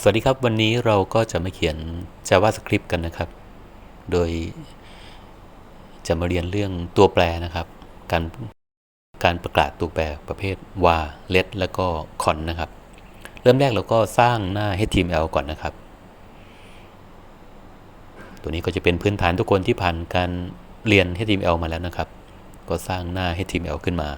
สวัสดีครับวันนี้เราก็จะมาเขียน JavaScript กันนะครับ โดยจะมาเรียนเรื่องตัวแปรนะครับ การการประกาศตัวแปรประเภท var let แล้วก็ con นะครับ เริ่มแรกเราก็สร้างหน้า html ก่อนนะครับ ตัวนี้ก็จะเป็นพื้นฐานทุกคนที่ผ่านการเรียน html มาแล้วนะครับ ก็สร้างหน้า html ขึ้นมา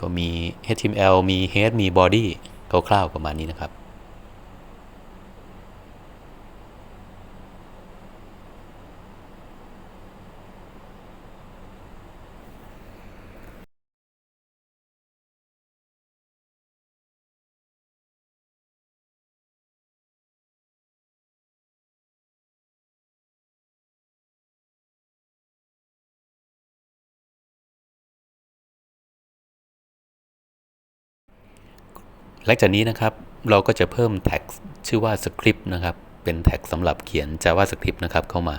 ก็มี html มี head มี body คร่าวๆประมาณนี้นะครับ หลังจากนี้นะครับเราก็จะเพิ่มแท็กชื่อว่า script นะครับ เป็นแท็กสำหรับเขียน JavaScript นะครับเข้ามา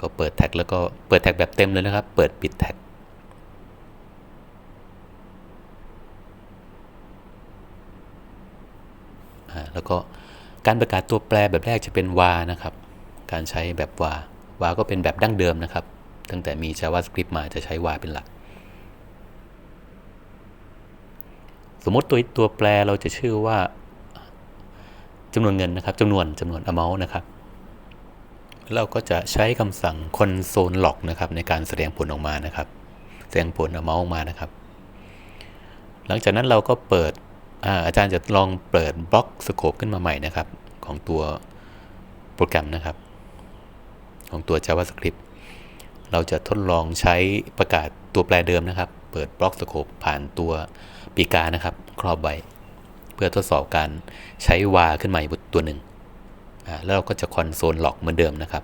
ก็เปิดแท็กแล้วก็เปิดแท็กแบบเต็มเลยนะครับ เปิดปิดแท็กแล้วก็การประกาศตัวแปรแบบแรกจะเป็น var นะครับ การใช้แบบ var var ก็เป็นแบบดั้งเดิมนะครับ ตั้งแต่มี JavaScript มาจะใช้ var เป็นหลัก สมมติตัวตัวแปรเราจะชื่อว่าจำนวนเงินนะครับจำนวนจำนวน amount นะครับเราก็จะใช้คำสั่ง console log นะครับในการแสดงผลออกมานะครับ แสดงผล amount ออกมานะครับ หลังจากนั้นเราก็เปิดอาอาจารย์จะลองเปิดบล็อกสโคปขึ้นมาใหม่นะครับ ของตัวโปรแกรมนะครับ ของตัว JavaScript เราจะทดลองใช้ประกาศตัวแปรเดิมนะครับ เปิดบล็อกสโคปผ่านตัว ปีกานะครับ ครอบไว้ เพื่อทดสอบการใช้วาขึ้นมาอีกตัวหนึ่งอ่าแล้วเราก็จะคอนโซลล็อกเหมือนเดิมนะครับ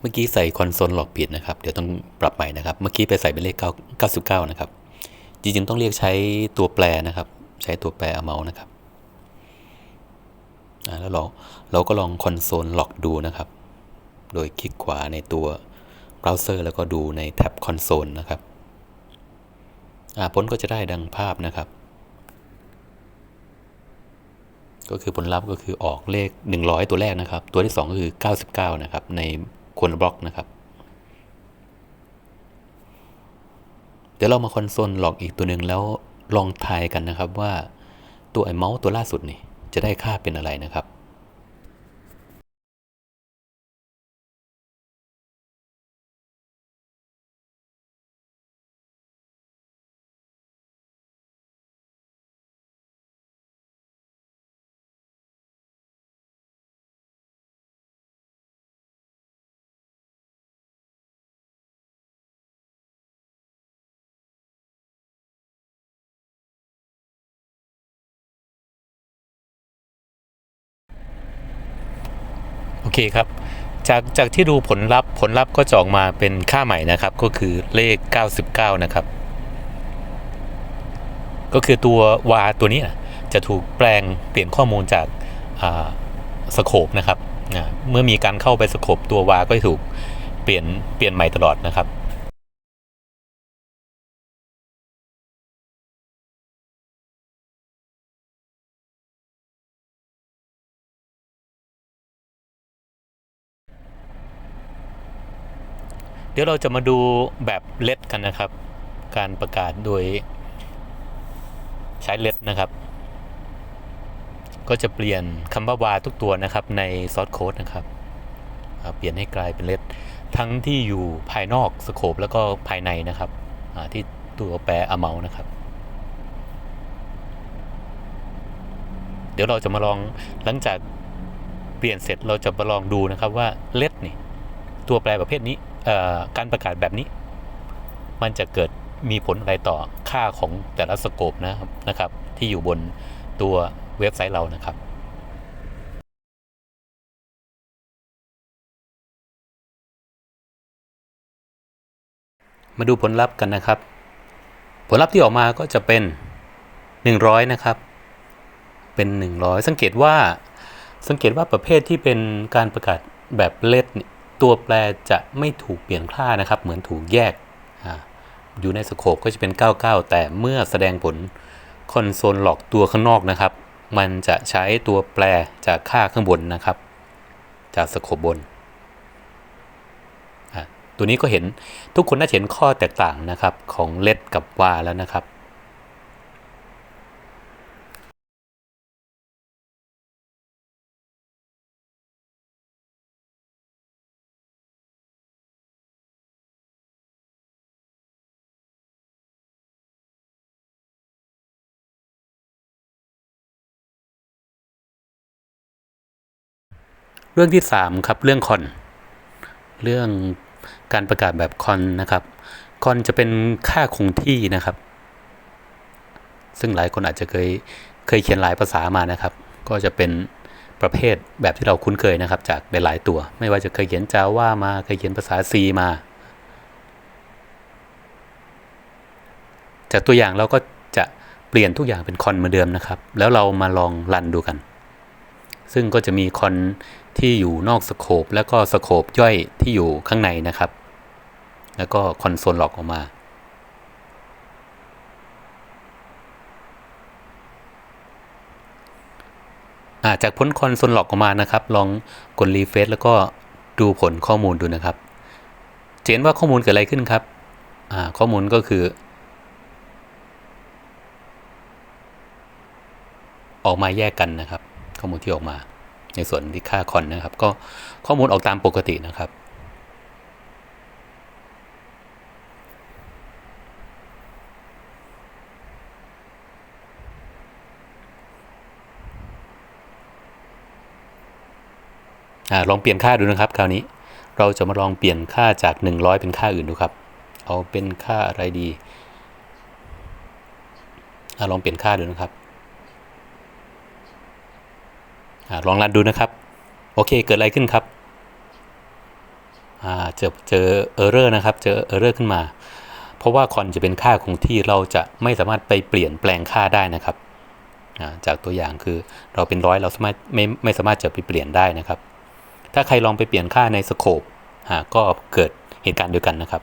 เมื่อกี้ใส่คอนโซลล็อกผิดนะครับ เดี๋ยวต้องปรับใหม่นะครับ เมื่อกี้ไปใส่เป็นเลข9 99 นะครับ จริงๆต้องเรียกใช้ตัวแปรนะครับ ใช้ตัวแปร amount นะครับแล้วเราเราก็ลองคอนโซลล็อกดูนะครับ โดยคลิกขวาในตัวเบราว์เซอร์ แล้วก็ดูในแท็บคอนโซลนะครับอ่าผลก็จะได้ดังภาพนะครับ ก็คือผลลัพธ์ก็คือออกเลข 100 ตัวแรกนะครับ ตัวที่ 2 ก็คือ 99 นะครับ ใน คนละบล็อกนะครับ เดี๋ยวเรามาคอนโซลล็อกอีกตัวหนึ่งแล้วลองทายกันนะครับว่าตัวไอ้เมาส์ตัวล่าสุดนี่จะได้ค่าเป็นอะไรนะครับ เคครับ จากจากที่ดูผลลัพธ์ผลลัพธ์ก็จะออกมาเป็นค่าใหม่นะครับ ก็คือเลข 99 นะครับ ก็คือตัววาตัวนี้จะถูกแปลงเปลี่ยนข้อมูลจากสโคปนะครับ เมื่อมีการเข้าไปสโคปตัววาก็จะถูกเปลี่ยนเปลี่ยนใหม่ตลอดนะครับ เดี๋ยวเราจะมาดูแบบเล็ดกันนะครับ การประกาศโดยใช้เล็ดนะครับ ก็จะเปลี่ยนคำว่าวาทุกตัวนะครับในซอสโค้ดนะครับ เปลี่ยนให้กลายเป็นเล็ดทั้งที่อยู่ภายนอกสโคปแล้วก็ภายในนะครับที่ตัวแปร amount นะครับ เดี๋ยวเราจะมาลองหลังจากเปลี่ยนเสร็จเราจะมาลองดูนะครับว่า let นี่ตัวแปรประเภทนี้ การประกาศแบบนี้ มันจะเกิดมีผลอะไรต่อค่าของแต่ละสโคปนะครับนะครับ ที่อยู่บนตัวเว็บไซต์เรานะครับมาดูผลลัพธ์กันนะครับ ผลลัพธ์ที่ออกมาก็จะเป็น 100 นะครับ เป็น 100 สังเกตว่า สังเกตว่าประเภทที่เป็นการประกาศแบบเลด ตัวแปรจะไม่ถูกเปลี่ยนค่านะครับ เหมือนถูกแยกออยู่ในสโคปก็จะเป็น 99 แต่เมื่อแสดงผลคอนโซลหลอกตัวข้างนอกนะครับ มันจะใช้ตัวแปรจากค่าข้างบนนะครับ จากสโคปบน ตัวนี้ก็เห็นทุกคนน่าจะเห็นข้อแตกต่างนะครับของเลดกับวาแล้วนะครับ เรื่องที่3ครับเรื่องคอนเรื่องการประกาศแบบคอนนะครับคอนจะเป็นค่าคงที่นะครับ ซึ่งหลายคนอาจจะเคยเคยเขียนหลายภาษามานะครับ ก็จะเป็นประเภทแบบที่เราคุ้นเคยนะครับ จากหลายๆตัว ไม่ว่าจะเคยเขียน Java มาเคยเขียนภาษา C มา จากตัวอย่างเราก็จะเปลี่ยนทุกอย่างเป็นคอนเหมือนเดิมนะครับ แล้วเรามาลองรันดูกัน ซึ่งก็จะมีคอนที่อยู่นอกสโคปแล้วก็สโคปย่อยที่อยู่ข้างในนะครับ แล้วก็คอนโซลหลอกออกมาจากผลคอนโซลหลอกออกมานะครับ ลองกดรีเฟซแล้วก็ดูผลข้อมูลดูนะครับเห็นว่าข้อมูลเกิดอะไรขึ้นครับข้อมูลก็คือ ออกมาแยกกันนะครับ ข้อมูลที่ออกมา ในส่วนที่ค่าคอนนะครับ ก็ข้อมูลออกตามปกตินะครับอ่าลองเปลี่ยนค่าดูนะครับ คราวนี้เราจะมาลองเปลี่ยนค่าจาก 100 เป็นค่าอื่นดูครับ เอาเป็นค่าอะไรดีอ่าลองเปลี่ยนค่าดูนะครับอ่า ลองรันดูนะครับ โอเค เกิดอะไรขึ้นครับเจอเจอเออร์เรอร์นะครับ เจอเออร์เรอร์ขึ้นมา เพราะว่าคอนจะเป็นค่าคงที่เราจะไม่สามารถไปเปลี่ยนแปลงค่าได้นะครับจากตัวอย่างคือเราเป็นร้อยเราสามารถไม่ไม่สามารถจะไปเปลี่ยนได้นะครับ ถ้าใครลองไปเปลี่ยนค่าในสโคปก็เกิดเหตุการณ์เดียวกันนะครับ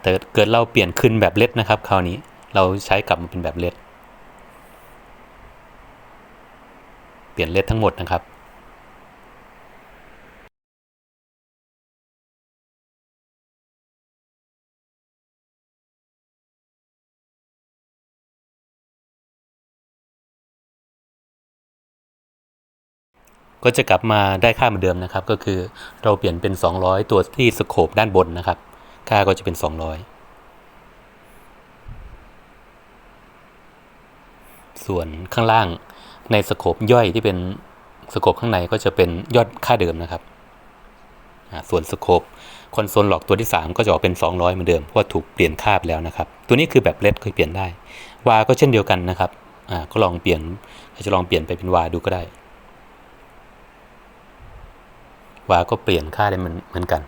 แต่เกิดเราเปลี่ยนขึ้นแบบเล็ดนะครับ คราวนี้เราใช้กลับมาเป็นแบบเล็ด เปลี่ยนเลททั้งหมดนะครับก็จะกลับมาได้ค่าเหมือนเดิมนะครับ ก็คือเราเปลี่ยนเป็น 200 ตัวที่สโคปด้านบนนะครับ ค่าก็จะเป็น 200 ส่วนข้างล่าง ในสโคปย่อยที่เป็นสโคปข้างในก็จะเป็นยอดค่าเดิมนะครับ ส่วนสโคปคอนโซลหลอกตัวที่ 3 ก็จะออกเป็น 200 เหมือนเดิมเพราะว่าถูกเปลี่ยนค่าไปแล้วนะครับ ตัวนี้คือแบบเลดเคยเปลี่ยนได้วาก็เช่นเดียวกันนะครับก็ลองเปลี่ยนอาจจะลองเปลี่ยนไปเป็นวาดูก็ได้วาก็เปลี่ยนค่าได้เหมือนเหมือนกัน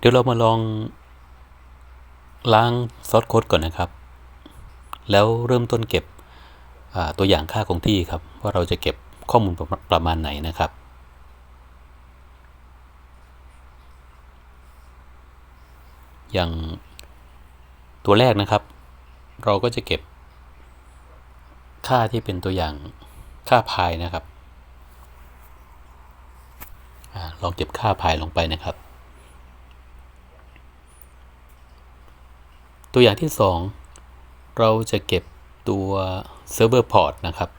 เดี๋ยวเรามาลองล้างซอสโค้ดก่อนนะครับ แล้วเริ่มต้นเก็บตัวอย่างค่าคงที่ครับ ว่าเราจะเก็บข้อมูลประมาณไหนนะครับ อย่างตัวแรกนะครับ เราก็จะเก็บค่าที่เป็นตัวอย่างค่าพายนะครับอลองเก็บค่าพายลงไปนะครับ ตัวอย่างที่ 2 เราจะเก็บตัวเซิร์ฟเวอร์พอร์ตนะครับ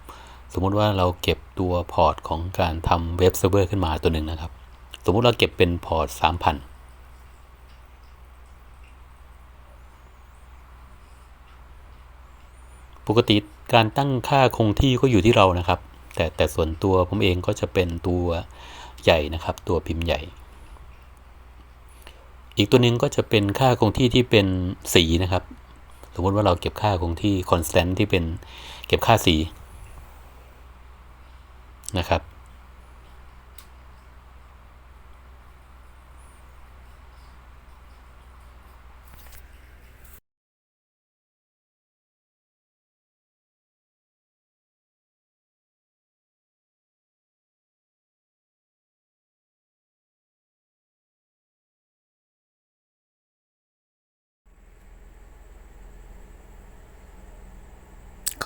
สมมุติว่าเราเก็บตัวพอร์ตของการทำเว็บเซิร์ฟเวอร์ขึ้นมาตัวหนึ่งนะครับ สมมุติเราเก็บเป็นพอร์ต 3,000ปกติการตั้งค่าคงที่ก็อยู่ที่เรานะครับ แต่แต่ส่วนตัวผมเองก็จะเป็นตัวใหญ่นะครับ ตัวพิมพ์ใหญ่ อีกตัวหนึ่งก็จะเป็นค่าคงที่ที่เป็นสีนะครับ สมมติว่าเราเก็บค่าคงที่คอนสแตนต์ที่เป็นเก็บค่าสีนะครับ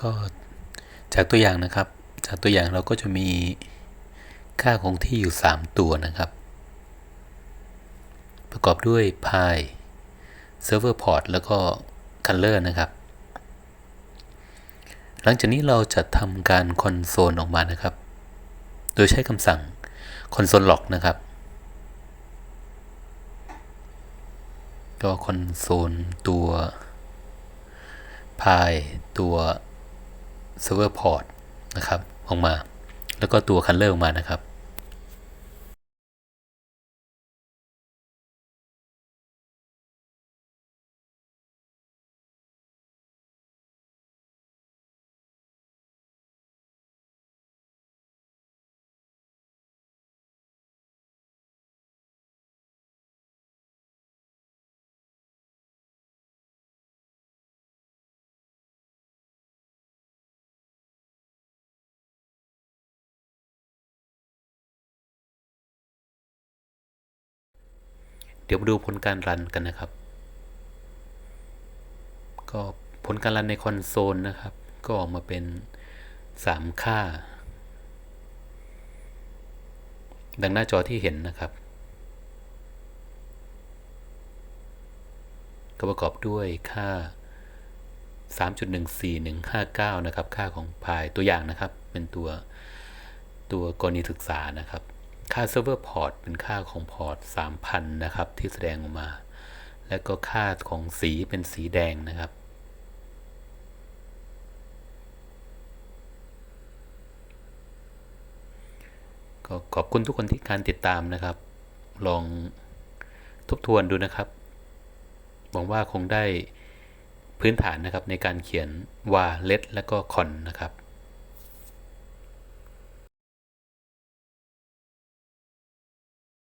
ก็จากตัวอย่างนะครับ จากตัวอย่างเราก็จะมีค่าคงที่อยู่ 3 ตัวนะครับ ประกอบด้วย pi server port แล้วก็ color นะครับ หลังจากนี้เราจะทำการคอนโซลออกมานะครับ โดยใช้คำสั่ง console log นะครับ ก็คอนโซลตัว pi ตัว server port นะครับออกมา แล้วก็ตัวคันเลอร์ออกมานะครับ เดี๋ยวมาดูผลการรันกันนะครับ ก็ผลการรันในคอนโซลนะครับ ก็ออกมาเป็น 3 ค่า ดังหน้าจอที่เห็นนะครับ ก็ประกอบด้วยค่า 3.14159 นะครับ ค่าของพายตัวอย่างนะครับ เป็นตัวตัวกรณีศึกษานะครับ ค่าเซิร์ฟเวอร์พอร์ตเป็นค่าของพอร์ต3,000 นะครับ ที่แสดงออกมา แล้วก็ค่าของสีเป็นสีแดงนะครับ ก็ขอบคุณทุกคนที่การติดตามนะครับ ลองทบทวนดูนะครับหวังว่าคงได้พื้นฐานนะครับในการเขียนว่าเล t และก็คอนนะครับ